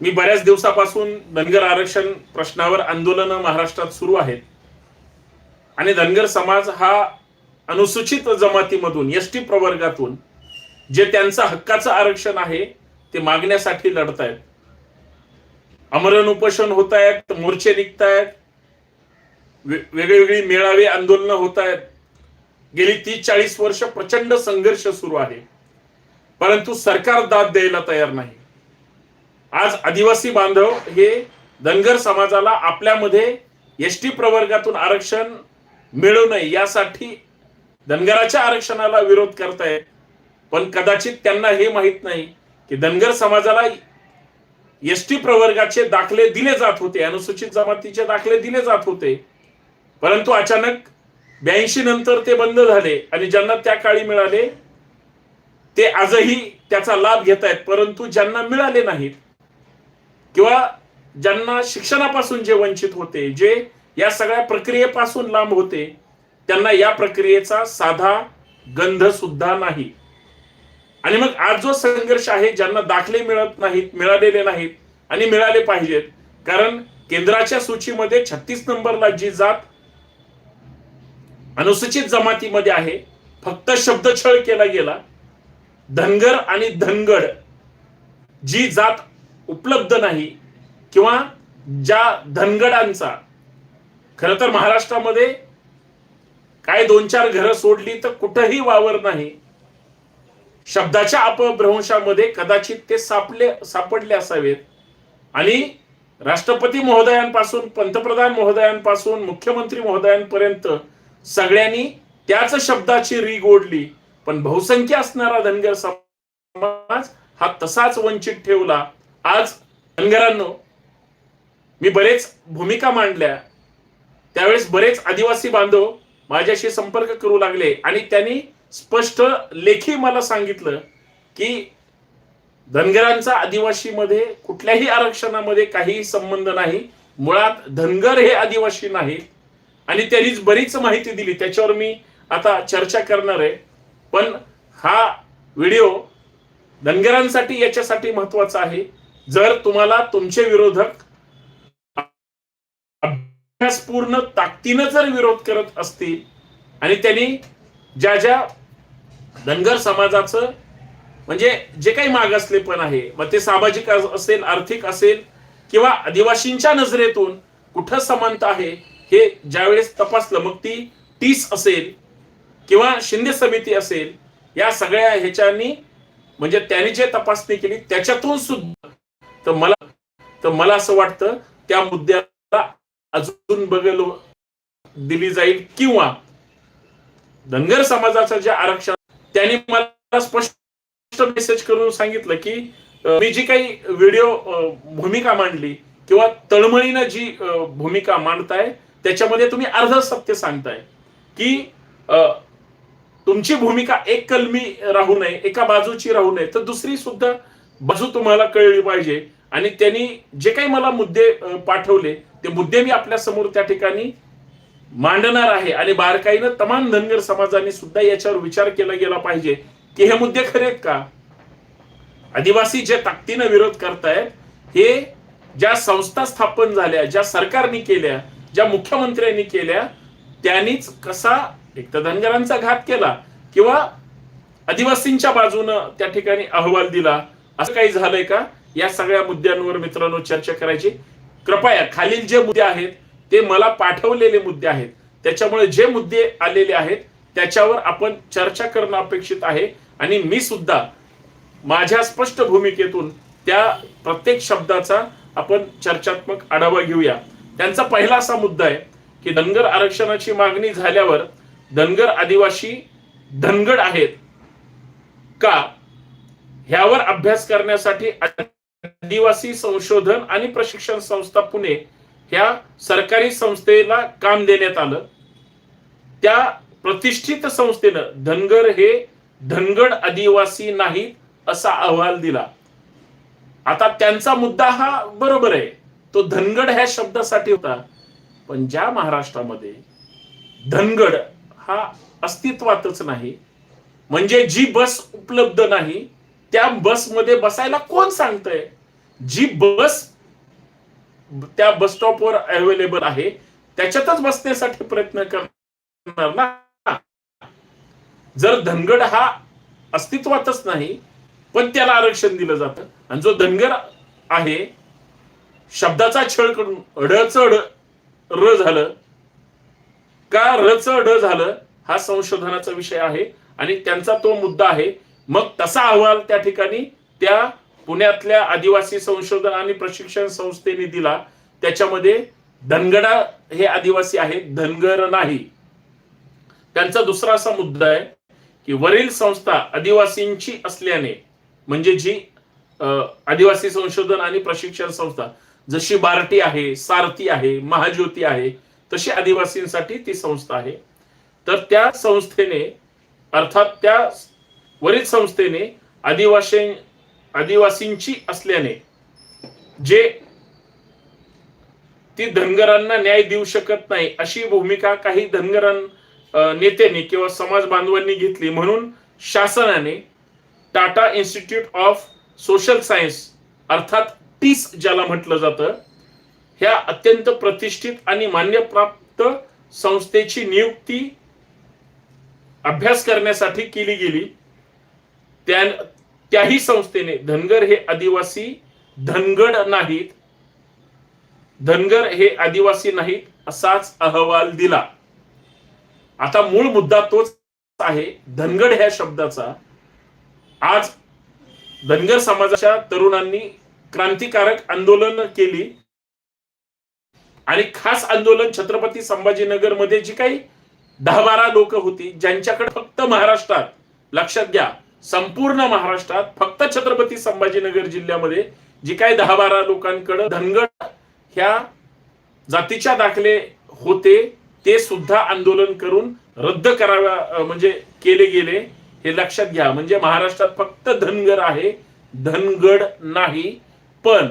मी बऱ्याच दिवसापासून धनगर आरक्षण प्रश्नावर आंदोलन महाराष्ट्रात सुरू आहेत. आणि धनगर समाज हा अनुसूचित जमातीमधून एस टी प्रवर्गातून जे त्यांचं हक्काचं आरक्षण आहे ते मागण्यासाठी लढत आहेत अमरण उपोषण होत आहेत मोर्चे निघत आहेत मेळावे आंदोलनं होत आहेत गेली तीस चाळीस वर्ष प्रचंड संघर्ष सुरू आहे. परंतु सरकार दाद द्यायला तयार नाही. आज आदिवासी बांधव हे धनगर समाजाला आपल्यामध्ये एस टी प्रवर्गातून आरक्षण मिळू नये यासाठी धनगराच्या आरक्षणाला विरोध करतायत. पण कदाचित त्यांना हे माहीत नाही की धनगर समाजाला एस टी प्रवर्गाचे दाखले दिले जात होते अनुसूचित जमातीचे दाखले दिले जात होते. परंतु अचानक ब्याऐंशी नंतर ते बंद झाले आणि ज्यांना त्या काळी मिळाले ते आजही त्याचा लाभ घेत आहेत परंतु ज्यांना मिळाले नाहीत किंवा ज्यांना शिक्षणापासून जे वंचित होते जे या सगळ्या प्रक्रियेपासून लांब होते त्यांना या प्रक्रियेचा साधा गंध सुद्धा नाही. आणि मग आज जो संघर्ष आहे ज्यांना दाखले मिळत नाहीत मिळालेले नाहीत आणि मिळाले पाहिजेत कारण केंद्राच्या सूचीमध्ये छत्तीस नंबरला जी जात अनुसूचित जमातीमध्ये आहे फक्त शब्दछळ केला गेला. धनगर आणि धनगड जी जात उपलब्ध नाही किंवा ज्या धनगडांचा खर तर महाराष्ट्रामध्ये काय दोन चार घरं सोडली तर कुठंही वावर नाही शब्दाच्या अपभ्रंशामध्ये कदाचित ते सापले सापडले असावेत. आणि राष्ट्रपती महोदयांपासून पंतप्रधान महोदयांपासून मुख्यमंत्री महोदयांपर्यंत सगळ्यांनी त्याच शब्दाची रीग ओढली. पण बहुसंख्य असणारा धनगर समाज हा तसाच वंचित ठेवला. आज धनगरांनो मी बरेच भूमिका मांडल्या. त्यावेळेस बरेच आदिवासी बांधव माझ्याशी संपर्क करू लागले आणि त्यांनी स्पष्ट लेखी मला सांगितलं की धनगरांचा आदिवासीमध्ये कुठल्याही आरक्षणामध्ये काहीही संबंध नाही. मुळात धनगर हे आदिवासी नाही. आणि त्यांनीच बरीच माहिती दिली. त्याच्यावर मी आता चर्चा करणार आहे. पण हा व्हिडिओ धनगरांसाठी याच्यासाठी महत्त्वाचा आहे. जर तुम्हाला तुमचे विरोधक अभ्यासपूर्ण ताकदीनं जर विरोध करत असतील आणि त्यांनी ज्या ज्या धनगर समाजाचं म्हणजे जे काही मागासलेपण आहे मग ते सामाजिक असेल आर्थिक असेल किंवा आदिवासींच्या नजरेतून कुठं समानता आहे हे ज्यावेळेस तपासलं मग ती टीस असेल किंवा शिंदे समिती असेल या सगळ्या ह्याच्यानी म्हणजे त्यांनी जे तपासणी केली त्याच्यातून सुद्धा तर मला तर मला असं वाटतं त्या मुद्द्याला अजून बघल दिली जाईल किंवा धनगर समाजाचं जे आरक्षण त्यांनी मला स्पष्ट मेसेज करून सांगितलं की मी जी काही व्हिडिओ भूमिका मांडली किंवा तळमळीनं जी भूमिका मांडताय त्याच्यामध्ये तुम्ही अर्ध सत्य सांगताय की तुमची भूमिका एक कलमी राहू नये एका बाजूची राहू नये तर दुसरी सुद्धा बसू तुम्हाला कळली पाहिजे. आणि त्यांनी जे काही मला मुद्दे पाठवले ते मुद्दे मी आपल्यासमोर त्या ठिकाणी मांडणार आहे. आणि बारकाईनं तमाम धनगर समाजाने सुद्धा याच्यावर विचार केला गेला पाहिजे. की हे मुद्दे खरे आहेत का? आदिवासी जे ताकदीनं विरोध करतायत हे ज्या संस्था स्थापन झाल्या ज्या सरकारने केल्या ज्या मुख्यमंत्र्यांनी केल्या त्यांनीच कसा एक तर धनगरांचा घात केला किंवा आदिवासींच्या बाजूनं त्या ठिकाणी अहवाल दिला असं काही झालंय का? या सगळ्या मुद्द्यांवर मित्रांनो चर्चा करायची. कृपया खालील जे मुद्दे आहेत ते मला पाठवलेले मुद्दे आहेत. त्याच्यामुळे जे मुद्दे आलेले आहेत त्याच्यावर आपण चर्चा करणं अपेक्षित आहे. आणि मी सुद्धा माझ्या स्पष्ट भूमिकेतून त्या प्रत्येक शब्दाचा आपण चर्चात्मक आढावा घेऊया. त्यांचा पहिला असा मुद्दा आहे की धनगर आरक्षणाची मागणी झाल्यावर धनगर आदिवासी धनगड आहेत का? ह्यावर अभ्यास करण्यासाठी आदिवासी संशोधन आणि प्रशिक्षण संस्था पुणे ह्या सरकारी संस्थेला काम देण्यात आलं. त्या प्रतिष्ठित संस्थेनं धनगर हे धनगड आदिवासी नाही असा अहवाल दिला. आता त्यांचा मुद्दा हा बरोबर आहे. तो धनगड ह्या शब्दासाठी होता. पण ज्या महाराष्ट्रामध्ये धनगड हा अस्तित्वातच नाही म्हणजे जी बस उपलब्ध नाही त्या बसमध्ये बसायला कोण सांगतंय? जी बस त्या बस स्टॉपवर अवेलेबल आहे त्याच्यातच बसण्यासाठी प्रयत्न करणार ना? जर धनगड हा अस्तित्वातच नाही पण त्याला आरक्षण दिलं जातं. आणि जो धनगर आहे शब्दाचा छळ करून ढच र झालं. का रच ड झालं हा संशोधनाचा विषय आहे. आणि त्यांचा तो मुद्दा आहे मग तसा अहवाल त्या ठिकाणी त्या पुण्यातल्या आदिवासी संशोधन आणि प्रशिक्षण संस्थेने दिला. त्याच्यामध्ये धनगडा हे आदिवासी आहेत धनगर नाही. त्यांचा दुसरा असा मुद्दा आहे की वरील संस्था आदिवासींची असल्याने म्हणजे जी आदिवासी संशोधन आणि प्रशिक्षण संस्था जशी बार्टी आहे सारथी आहे महाज्योती आहे तशी आदिवासींसाठी ती संस्था आहे. तर त्या संस्थेने अर्थात त्या वरील संस्थेने आदिवासी आदिवासींची असल्याने जे ती धनगरांना न्याय देऊ शकत नाही अशी भूमिका काही धनगरां नेत्यांनी किंवा समाज बांधवांनी घेतली. म्हणून शासनाने Tata institute of social science अर्थात टीस ज्याला म्हटलं जातं ह्या अत्यंत प्रतिष्ठित आणि मान्यप्राप्त संस्थेची नियुक्ती अभ्यास करण्यासाठी केली गेली. त्या त्याही संस्थेने धनगर हे आदिवासी धनगड नाहीत. धनगर हे आदिवासी नाहीत असाच अहवाल दिला. आता मूळ मुद्दा तोच आहे धनगड ह्या शब्दाचा. आज धनगर समाजाच्या तरुणांनी क्रांतिकारक आंदोलन केली. आणि खास आंदोलन छत्रपती संभाजीनगरमध्ये जी काही दहा बारा लोक होती ज्यांच्याकडे फक्त महाराष्ट्रात लक्षात घ्या संपूर्ण महाराष्ट्रात फक्त छत्रपती संभाजीनगर जिल्ह्यामध्ये जी काही दहा बारा लोकांकडे धनगड ह्या जातीच्या दाखले होते ते सुद्धा आंदोलन करून रद्द कराव्या म्हणजे केले गेले हे लक्षात घ्या. म्हणजे महाराष्ट्रात फक्त धनगर आहे धनगड नाही पण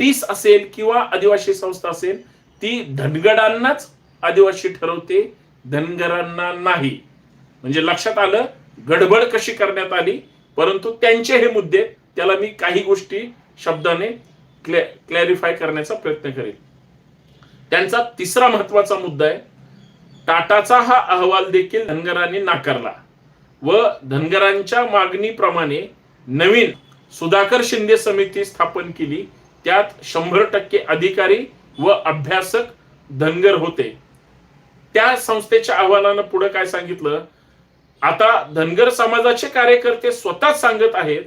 टीस असेल किंवा आदिवासी संस्था असेल ती धनगडांनाच आदिवासी ठरवते धनगरांना नाही. म्हणजे लक्षात आलं गडबड कशी करण्यात आली परंतु त्यांचे हे मुद्दे त्याला मी काही गोष्टी शब्दाने क्लॅरिफाय करण्याचा प्रयत्न करेल त्यांचा तिसरा महत्त्वाचा मुद्दा आहे टाटाचा हा अहवाल देखील धनगरांनी नाकारला व धनगरांच्या मागणीप्रमाणे नवीन सुधाकर शिंदे समिती स्थापन केली त्यात शंभर टक्के अधिकारी व अभ्यासक धनगर होते. त्या संस्थेच्या अहवालानं पुढे काय सांगितलं? आता धनगर समाजाचे कार्यकर्ते स्वतःच सांगत आहेत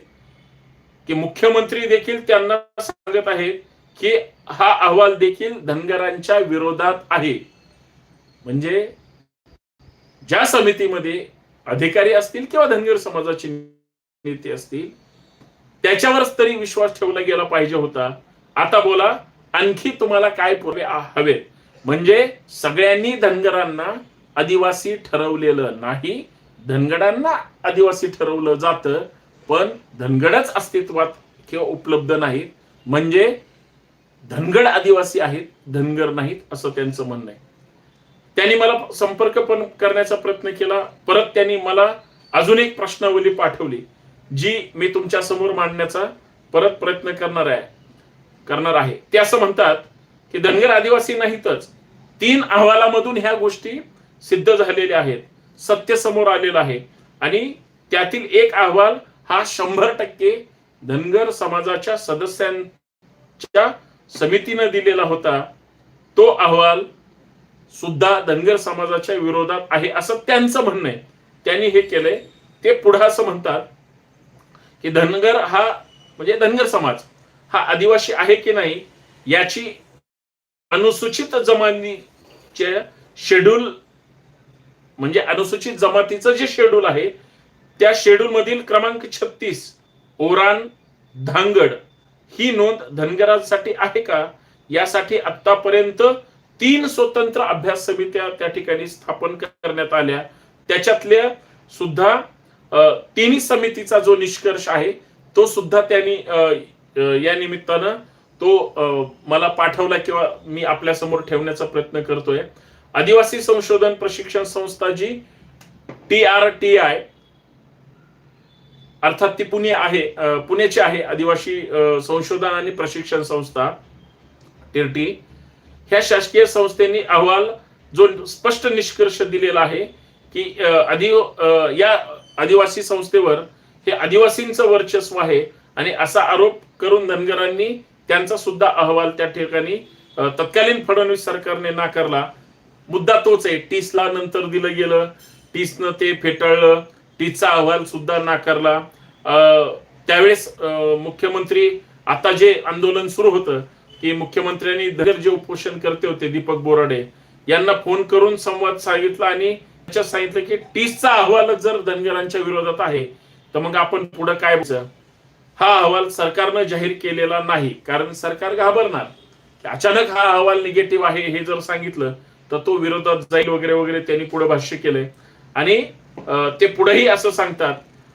की मुख्यमंत्री देखील त्यांना सांगत आहेत की हा अहवाल देखील धनगरांच्या विरोधात आहे. म्हणजे ज्या समितीमध्ये अधिकारी असतील किंवा धनगर समाजाचे नेते असतील त्याच्यावरच तरी विश्वास ठेवला गेला पाहिजे होता. आता बोला आणखी तुम्हाला काय पुरे हवेत? म्हणजे सगळ्यांनी धनगरांना आदिवासी ठरवलेलं नाही. धनगडांना आदिवासी ठरवलं जातं पण धनगडच अस्तित्वात किंवा उपलब्ध नाहीत. म्हणजे धनगड आदिवासी आहेत धनगर नाहीत असं त्यांचं म्हणणं आहे. त्यांनी मला संपर्क पण करण्याचा प्रयत्न केला. परत त्यांनी मला अजून एक प्रश्नावली पाठवली जी मी तुमच्यासमोर मांडण्याचा परत प्रयत्न करणार आहे करणार आहे. ते असं म्हणतात की धनगर आदिवासी नाहीतच. तीन अहवालामधून ह्या गोष्टी सिद्ध झालेल्या आहेत. सत्य समोर आलेलं आहे. आणि त्यातील एक अहवाल हा शंभर टक्के धनगर समाजाच्या सदस्यांच्या समितीनं दिलेला होता. तो अहवाल सुद्धा धनगर समाजाच्या विरोधात आहे असं त्यांचं म्हणणं आहे. त्यांनी हे केलंय. ते पुढे असं म्हणतात की धनगर हा म्हणजे धनगर समाज हा आदिवासी आहे की नाही याची अनुसूचित जमानीच्या शेड्यूल म्हणजे अनुसूचित जमातीचं जे शेड्यूल आहे त्या शेड्यूल मधील क्रमांक छत्तीस ओरान धांगड ही नोंद धनगरांसाठी आहे का? यासाठी आतापर्यंत तीन स्वतंत्र अभ्यास समित्या त्या ठिकाणी स्थापन करण्यात आल्या. त्याच्यातल्या सुद्धा तिन्ही समितीचा जो निष्कर्ष आहे तो सुद्धा त्यांनी या निमित्तानं तो मला पाठवला किंवा मी आपल्यासमोर ठेवण्याचा प्रयत्न करतोय. आदिवासी संशोधन प्रशिक्षण संस्था G T R T I अर्थात ती पुणे आहे पुण्याची आहे आदिवासी संशोधन आणि प्रशिक्षण संस्था टिरटी ह्या शासकीय संस्थेने अहवाल जो स्पष्ट निष्कर्ष दिलेला आहे की आदि या आदिवासी संस्थेवर हे आदिवासींचं वर्चस्व आहे आणि असा आरोप करून धनगरांनी त्यांचा सुद्धा अहवाल त्या ठिकाणी तत्कालीन फडणवीस सरकारने नाकारला. मुद्दा तोच आहे. टीसला नंतर दिलं गेलं. टीसनं ते फेटाळलं. टीसचा अहवाल सुद्धा नाकारला. त्यावेळेस मुख्यमंत्री आता जे आंदोलन सुरू होतं की मुख्यमंत्र्यांनी धनगर जे उपोषण करते होते दीपक बोराडे यांना फोन करून संवाद सांगितला आणि त्याच्यात सांगितलं की टीसचा अहवाल जर धनगरांच्या विरोधात आहे तर मग आपण पुढे काय हा अहवाल सरकारनं जाहीर केलेला नाही कारण सरकार घाबरणार. अचानक हा अहवाल निगेटिव्ह आहे हे जर सांगितलं तर तो विरोधात जाईल वगैरे वगैरे त्यांनी पुढे भाष्य केलंय. आणि ते पुढेही असं सांगतात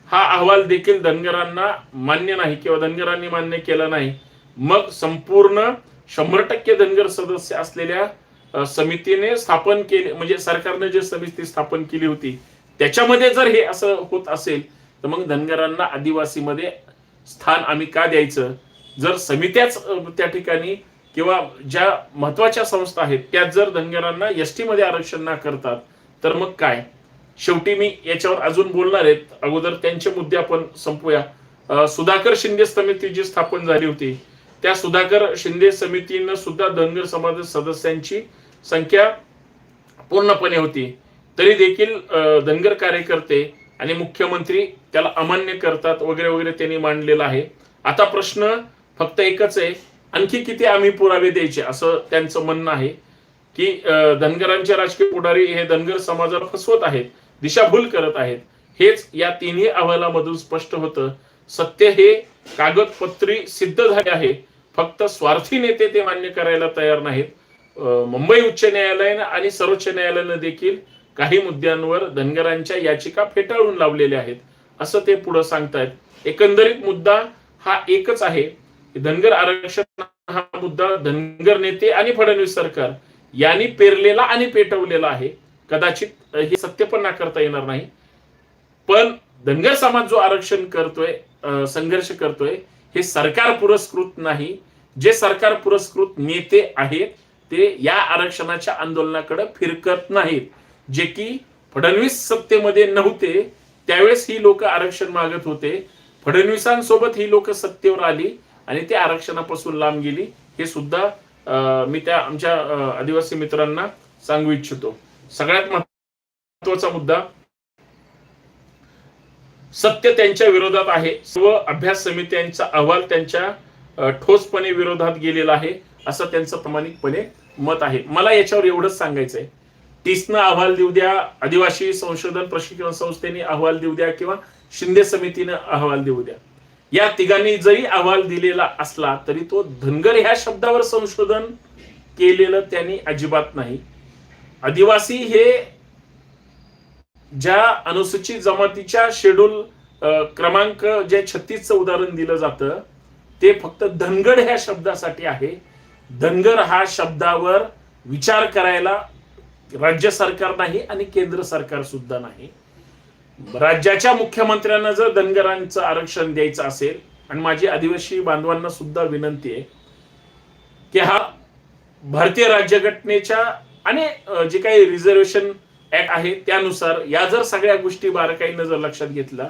हा अहवाल देखील धनगरांना मान्य नाही किंवा धनगरांनी मान्य केला नाही. मग संपूर्ण शंभर टक्के धनगर सदस्य असलेल्या समितीने स्थापन केले म्हणजे सरकारने जे समिती स्थापन केली होती त्याच्यामध्ये जर हे असं होत असेल तर मग धनगरांना आदिवासीमध्ये स्थान आम्ही का द्यायचं? जर समित्याच त्या ठिकाणी किंवा ज्या महत्त्वाच्या संस्था आहेत त्यात जर धनगरांना एस टी मध्ये आरक्षण ना करतात तर मग काय? शेवटी मी याच्यावर अजून बोलणार आहेत अगोदर त्यांचे मुद्दे आपण संपूया. सुधाकर शिंदे समिती जी स्थापन झाली होती त्या सुधाकर शिंदे समितीनं सुद्धा धनगर समाज सदस्यांची संख्या पूर्णपणे होती. तरी देखील धनगर कार्यकर्ते आणि मुख्यमंत्री त्याला अमान्य करतात वगैरे वगैरे त्यांनी मांडलेलं आहे. आता प्रश्न फक्त एकच आहे. आणखी किती आम्ही पुरावे द्यायचे? असं त्यांचं म्हणणं आहे की धनगरांचे राजकीय पुढारी हे धनगर समाजाला फसवत आहेत दिशाभूल करत आहेत. हेच या तिन्ही अहवालामधून स्पष्ट होतं. सत्य हे कागदपत्री सिद्ध झाले आहे. फक्त स्वार्थी नेते ते मान्य करायला तयार नाहीत. मुंबई उच्च न्यायालयानं आणि सर्वोच्च न्यायालयानं देखील काही मुद्द्यांवर धनगरांच्या याचिका फेटाळून लावलेल्या आहेत. असं ते पुढे सांगतायत. एकंदरीत मुद्दा हा एकच आहे. धनगर आरक्षण हा मुद्दा धनगर नेते आणि फडणवीस सरकार यांनी पेरलेला आणि पेटवलेला आहे. कदाचित हे सत्य पण नाकारता येणार नाही. पण धनगर समाज जो आरक्षण करतोय संघर्ष करतोय हे सरकार पुरस्कृत नाही. जे सरकार पुरस्कृत नेते आहेत ते या आरक्षणाच्या आंदोलनाकडे फिरकत नाहीत. जे की फडणवीस सत्तेमध्ये नव्हते त्यावेळेस ही लोक आरक्षण मागत होते. फडणवीसांसोबत ही लोक सत्तेवर आली. आणि ते आरक्षणापासून लांब गेली हे सुद्धा अं, मी त्या आमच्या आदिवासी मित्रांना सांगू इच्छितो. सगळ्यात महत्त्वाचा मुद्दा सत्य त्यांच्या विरोधात आहे. सर्व अभ्यास समित्यांचा अहवाल त्यांच्या ठोसपणे विरोधात गेलेला आहे असं त्यांचं प्रामाणिकपणे मत आहे. मला याच्यावर एवढंच सांगायचंय. टीसनं अहवाल देऊ द्या आदिवासी संशोधन प्रशिक्षण संस्थेने अहवाल देऊ द्या किंवा शिंदे समितीनं अहवाल देऊ द्या. या तिघांनी जरी अहवाल दिलेला असला तरी तो धनगर ह्या शब्दावर संशोधन केलेलं त्यांनी अजिबात नाही. आदिवासी हे ज्या अनुसूचित जमातीच्या शेड्यूल क्रमांक जे छत्तीसचं उदाहरण दिलं जातं ते फक्त धनगड ह्या शब्दासाठी आहे. धनगर हा शब्दावर विचार करायला राज्य सरकार नाही आणि केंद्र सरकार सुद्धा नाही. राज्याच्या मुख्यमंत्र्यांना जर धनगरांचं आरक्षण द्यायचं असेल आणि माझी आदिवासी बांधवांना सुद्धा विनंती आहे की हा भारतीय राज्यघटनेच्या आणि जे काही रिझर्वेशन ऍक्ट आहे त्यानुसार या जर सगळ्या गोष्टी बारकाईनं जर लक्षात घेतला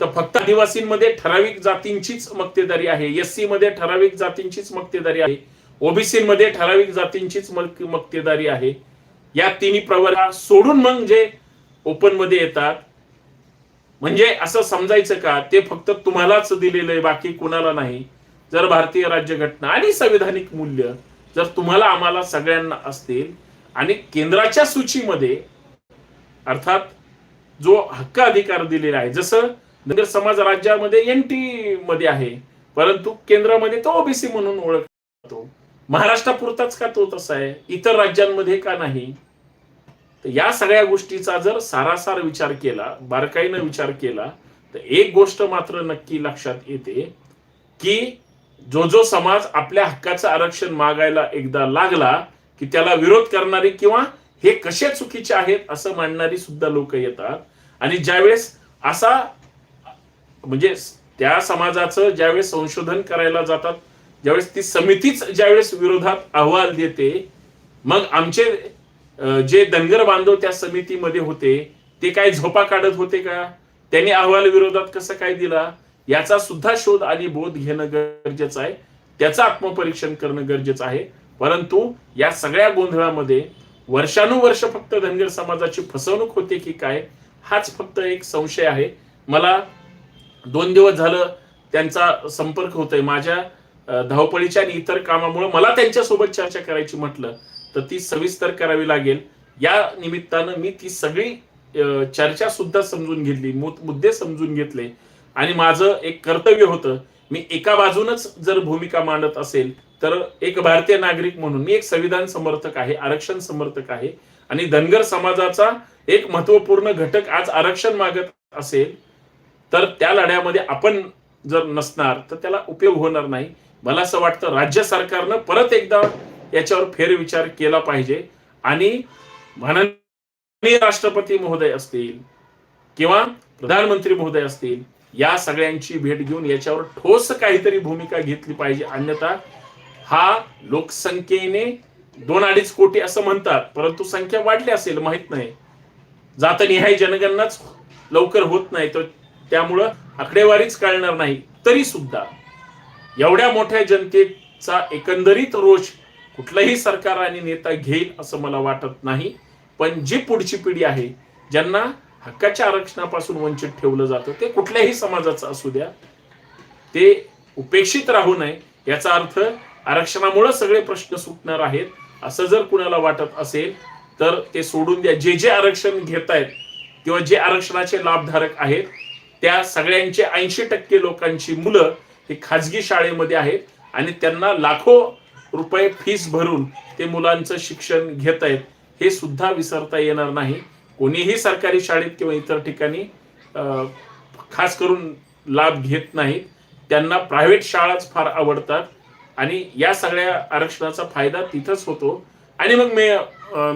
तर फक्त आदिवासींमध्ये ठराविक जातींचीच मक्तेदारी आहे एस सी मध्ये ठराविक जातींचीच मक्तेदारी आहे ओबीसी मध्ये ठराविक जातींचीच मक्तेदारी आहे. या तिन्ही प्रवर्गा सोडून मग जे ओपनमध्ये येतात. म्हणजे असं समजायचं का? ते फक्त तुम्हालाच दिलेलं आहे बाकी कुणाला नाही. जर भारतीय राज्यघटना आणि संविधानिक मूल्य जर तुम्हाला आम्हाला सगळ्यांना असतील आणि केंद्राच्या सूचीमध्ये अर्थात जो हक्क अधिकार दिलेला आहे जसं नगर समाज राज्यामध्ये एन टी मध्ये आहे परंतु केंद्रामध्ये तो ओबीसी म्हणून ओळखला जातो. महाराष्ट्रापुरताच का तो तसा आहे? इतर राज्यांमध्ये का नाही? तर या सगळ्या गोष्टीचा जर सारासार विचार केला बारकाईनं विचार केला तर एक गोष्ट मात्र नक्की लक्षात येते की जो जो समाज आपल्या हक्काचं आरक्षण मागायला एकदा लागला की त्याला विरोध करणारी किंवा हे कसे चुकीचे आहेत असं मांडणारी सुद्धा लोक येतात. आणि ज्यावेळेस असा म्हणजे त्या समाजाचं ज्यावेळेस संशोधन करायला जातात ज्यावेळेस ती समितीच ज्यावेळेस विरोधात अहवाल देते मग आमचे जे धनगर बांधव त्या समितीमध्ये होते ते काय झोपा काढत होते का? त्यांनी अहवाल विरोधात कसं काय दिला? याचा सुद्धा शोध आणि बोध घेणं गरजेचं आहे. त्याचं आत्मपरीक्षण करणं गरजेचं आहे. परंतु या सगळ्या गोंधळामध्ये वर्षानुवर्ष फक्त धनगर समाजाची फसवणूक होते की काय हाच फक्त एक संशय आहे. मला दोन दिवस झालं त्यांचा संपर्क होतोय. माझ्या धावपळीच्या आणि इतर कामामुळे मला त्यांच्यासोबत चर्चा करायची म्हटलं. तर ती सविस्तर करावी लागेल. या निमित्तानं मी ती सगळी चर्चा सुद्धा समजून घेतली मुद्दे समजून घेतले. आणि माझं एक कर्तव्य होतं मी एका बाजूनच जर भूमिका मांडत असेल तर एक भारतीय नागरिक म्हणून मी एक संविधान समर्थक आहे आरक्षण समर्थक आहे. आणि धनगर समाजाचा एक महत्त्वपूर्ण घटक आज आरक्षण मागत असेल तर त्या लढ्यामध्ये आपण जर नसणार तर त्याला उपयोग होणार नाही. मला असं वाटतं राज्य सरकारनं परत एकदा याच्यावर फेरविचार केला पाहिजे. आणि माननीय राष्ट्रपती महोदय असतील किंवा प्रधानमंत्री महोदय असतील या सगळ्यांची भेट घेऊन याच्यावर ठोस काहीतरी भूमिका घेतली पाहिजे. अन्यथा हा लोकसंख्येने दोन अडीच कोटी असं म्हणतात परंतु संख्या वाढली असेल माहीत नाही. जातनिहाय जनगणनाच लवकर होत नाही तर त्यामुळं आकडेवारीच कळणार नाही. तरी सुद्धा एवढ्या मोठ्या जनतेचा एकंदरीत रोष कुठलंही सरकार आणि नेता घेईल असं मला वाटत नाही. पण जी पुढची पिढी आहे ज्यांना हक्काच्या आरक्षणापासून वंचित ठेवलं जातं ते कुठल्याही समाजाचं असू द्या ते उपेक्षित राहू नये याचा अर्थ आरक्षणामुळे सगळे प्रश्न सुटणार आहेत. असं जर कुणाला वाटत असेल तर ते सोडून द्या. जे जे आरक्षण घेत आहेत किंवा जे आरक्षणाचे लाभधारक आहेत त्या सगळ्यांचे ऐंशी टक्के लोकांची मुलं ही खाजगी शाळेमध्ये आहेत आणि त्यांना लाखो रुपये फीस भरून ते मुलांचं शिक्षण घेत आहेत हे सुद्धा विसरता येणार नाही. कोणीही सरकारी शाळेत किंवा इतर ठिकाणी खास करून लाभ घेत नाहीत त्यांना प्रायव्हेट शाळाच फार आवडतात आणि या सगळ्या आरक्षणाचा फायदा तिथंच होतो. आणि मग मे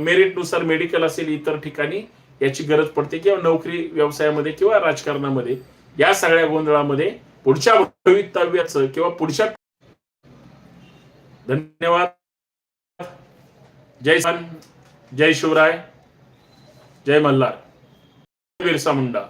मेरिटनुसार मेडिकल असेल इतर ठिकाणी याची गरज पडते किंवा नोकरी व्यवसायामध्ये किंवा राजकारणामध्ये. या सगळ्या गोंधळामध्ये पुढच्या भवितव्याचं किंवा पुढच्या धन्यवाद। जय सन जय शिवराय जय मल्हार बिरसा मुंडा।